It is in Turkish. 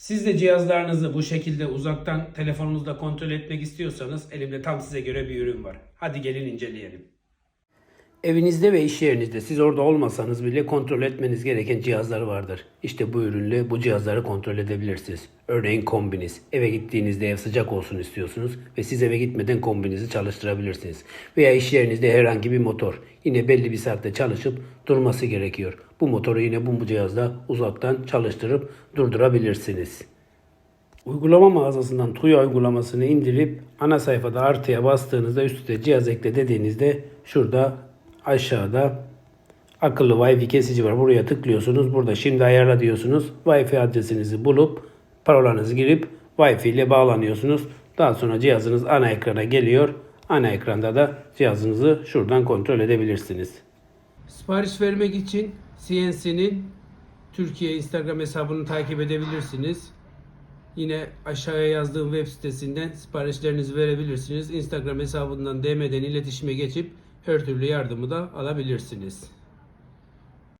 Siz de cihazlarınızı bu şekilde uzaktan telefonunuzda kontrol etmek istiyorsanız elimde tam size göre bir ürün var. Hadi gelin inceleyelim. Evinizde ve iş yerinizde siz orada olmasanız bile kontrol etmeniz gereken cihazlar vardır. İşte bu ürünle bu cihazları kontrol edebilirsiniz. Örneğin kombiniz. Eve gittiğinizde ev sıcak olsun istiyorsunuz ve siz eve gitmeden kombinizi çalıştırabilirsiniz. Veya iş yerinizde herhangi bir motor. Yine belli bir saatte çalışıp durması gerekiyor. Bu motoru yine bu cihazda uzaktan çalıştırıp durdurabilirsiniz. Uygulama mağazasından Tuya uygulamasını indirip ana sayfada artıya bastığınızda üstte cihaz ekle dediğinizde şurada aşağıda akıllı Wi-Fi kesici var. Buraya tıklıyorsunuz. Burada şimdi ayarla diyorsunuz. Wi-Fi adresinizi bulup parolanızı girip Wi-Fi ile bağlanıyorsunuz. Daha sonra cihazınız ana ekrana geliyor. Ana ekranda da cihazınızı şuradan kontrol edebilirsiniz. Sipariş vermek için CNC'nin Türkiye Instagram hesabını takip edebilirsiniz. Yine aşağıya yazdığım web sitesinden siparişlerinizi verebilirsiniz. Instagram hesabından DM'den iletişime geçip her türlü yardımı da alabilirsiniz.